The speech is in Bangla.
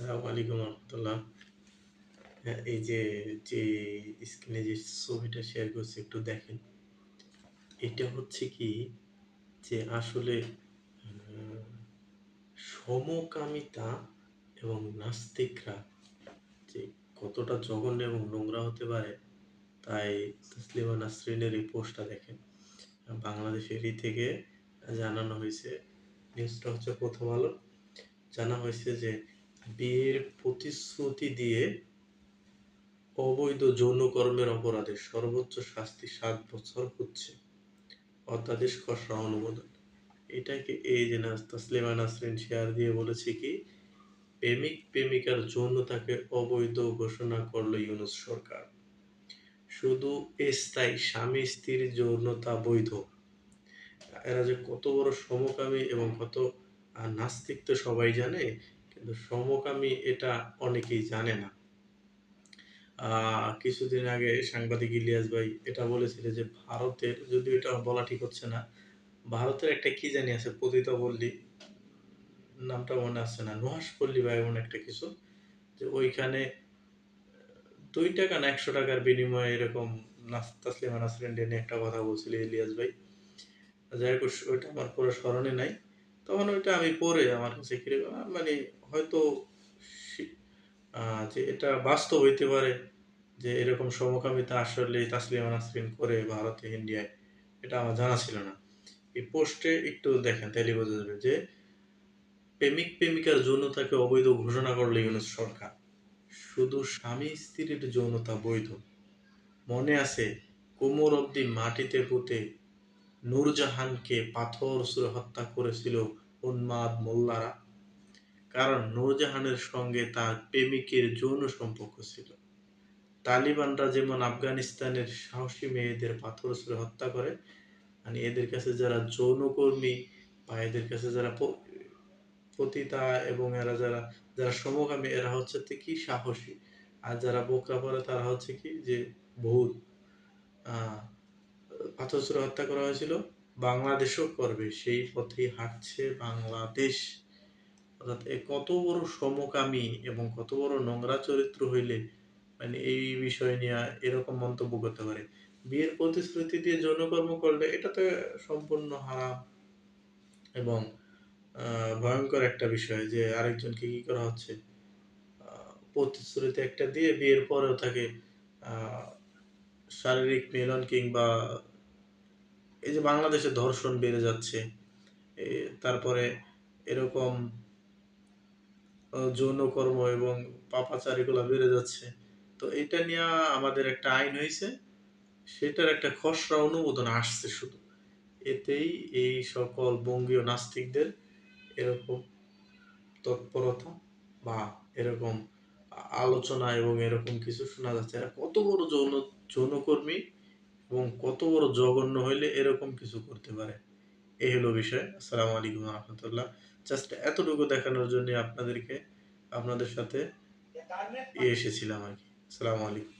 আসসালামু আলাইকুম রহমতুল্লাহ। হ্যাঁ এই যে যে স্ক্রিনে যে ছবিটা শেয়ার করছি, একটু দেখেন। এটা হচ্ছে কি, যে আসলে সমকামিতা এবং নাস্তিকরা যে কতটা জঘন্য এবং নোংরা হতে পারে, তাই তসলিমা নাসরিনের এই পোস্টটা দেখেন। বাংলাদেশেরই থেকে জানানো হয়েছে নিউজটা হচ্ছে প্রথম আলো। জানা হয়েছে যে বিয়ের প্রতিশ্রুতি দিয়ে অবৈধ যৌনকর্মের অপরাধে সর্বোচ্চ শাস্তি সাত বছর হচ্ছে। অধ্যাদেশ খসড়া অনুমোদন। এটাকে এই যে নাস তাসলিমা নাসরিন শেয়ার দিয়ে বলেছে কি, প্রেমিক প্রেমিকার যৌনতাকে অবৈধ ঘোষণা করল ইউনুস সরকার। শুধু স্থায়ী স্বামী স্ত্রীর যৌনতা বৈধ। এরা যে কত বড় সমকামী এবং কত নাস্তিক তো সবাই জানে কিন্তু সমকামী এটা অনেকেই জানে না। কিছুদিন আগে সাংবাদিক ইলিয়াস ভাই এটা বলেছিল যে, ভারতের, যদিও এটা বলা ঠিক হচ্ছে না, ভারতের একটা কি জানি আছে পতিতাপল্লী নামটা মনে আসছে না নুহাসপল্লী বা এমন একটা কিছু, যে ওইখানে দুই টাকা না একশো টাকার বিনিময়ে এরকম তাসলিমা নাসরিন ডেনে একটা কথা বলছিল ইলিয়াস ভাই। যাই হোক, ওইটা আমার পুরো স্মরণে নাই। তখন ওইটা আমি পড়ে আমার কাছে কীরকম মানে হয়তো যে এটা বাস্তব হইতে পারে যে এরকম সমকামিতা আসলে তাসলিমা নাসরিন করে ভারতে ইন্ডিয়ায়, এটা আমার জানা ছিল না। এই পোস্টে একটু দেখেন তাহলে বোঝা যাবে যে প্রেমিক প্রেমিকার যৌনতাকে অবৈধ ঘোষণা করল ইউনুস সরকার। শুধু স্বামী স্ত্রীর যৌনতা বৈধ। মনে আছে কোমর অব্দি মাটিতে পুঁতে নূরজাহানকে পাথর ছুঁড়ে হত্যা করেছিল উন্মাদ মোল্লারা, কারণ নূরজাহানের সঙ্গে তার প্রেমিকের যৌন সম্পর্ক ছিল। তালিবানরা যেমন আফগানিস্তানের সাহসী মেয়েদের পাথর ছুঁড়ে হত্যা করে মানে এদের কাছে যারা যৌনকর্মী বা এদের কাছে যারা পতিতা এবং এরা যারা যারা সমকামী, এরা হচ্ছে কি সাহসী? আর যারা বোকরা পরে তারা হচ্ছে কি যে ভূত। পাথর ছুঁড়ে হত্যা করা হয়েছিল। বাংলাদেশও করবে, সেই পথেই হাঁটছে বাংলাদেশ। অর্থাৎ এ কত বড় সমকামী এবং কত বড় নোংরা চরিত্র হইলে মানে এই বিষয় নিয়ে এরকম মন্তব্য করতে পারে। বিয়ের প্রতিশ্রুতি দিয়ে যৌনকর্ম করলে এটা তো সম্পূর্ণ হারাম এবং ভয়ঙ্কর একটা বিষয় যে আরেকজনকে কি করা হচ্ছে। প্রতিশ্রুতি একটা দিয়ে বিয়ের পরেও তাকে শারীরিক মিলন কিংবা এই যে বাংলাদেশে ধর্ষণ বেড়ে যাচ্ছে তারপরে এরকম যৌনকর্ম এবং পাপাচারিগুলো বেড়ে যাচ্ছে। তো এটা নিয়ে আমাদের একটা আইন হয়েছে সেটার একটা খসড়া অনুমোদন আসছে শুধু। এতেই এই সকল বঙ্গীয় নাস্তিকদের এরকম তৎপরতা বা এরকম আলোচনা এবং এরকম কিছু শোনা যাচ্ছে। কত বড় যৌন, যৌনকর্মী এবং কত বড় জঘন্য হইলে এরকম কিছু করতে পারে। এই হলো বিষয়। আসসালামু আলাইকুম রহমতুল্লাহ। জাস্ট এতটুকু দেখানোর জন্য আপনাদেরকে, আপনাদের সাথে এসেছিলাম আর কি। আসসালামু আলাইকুম।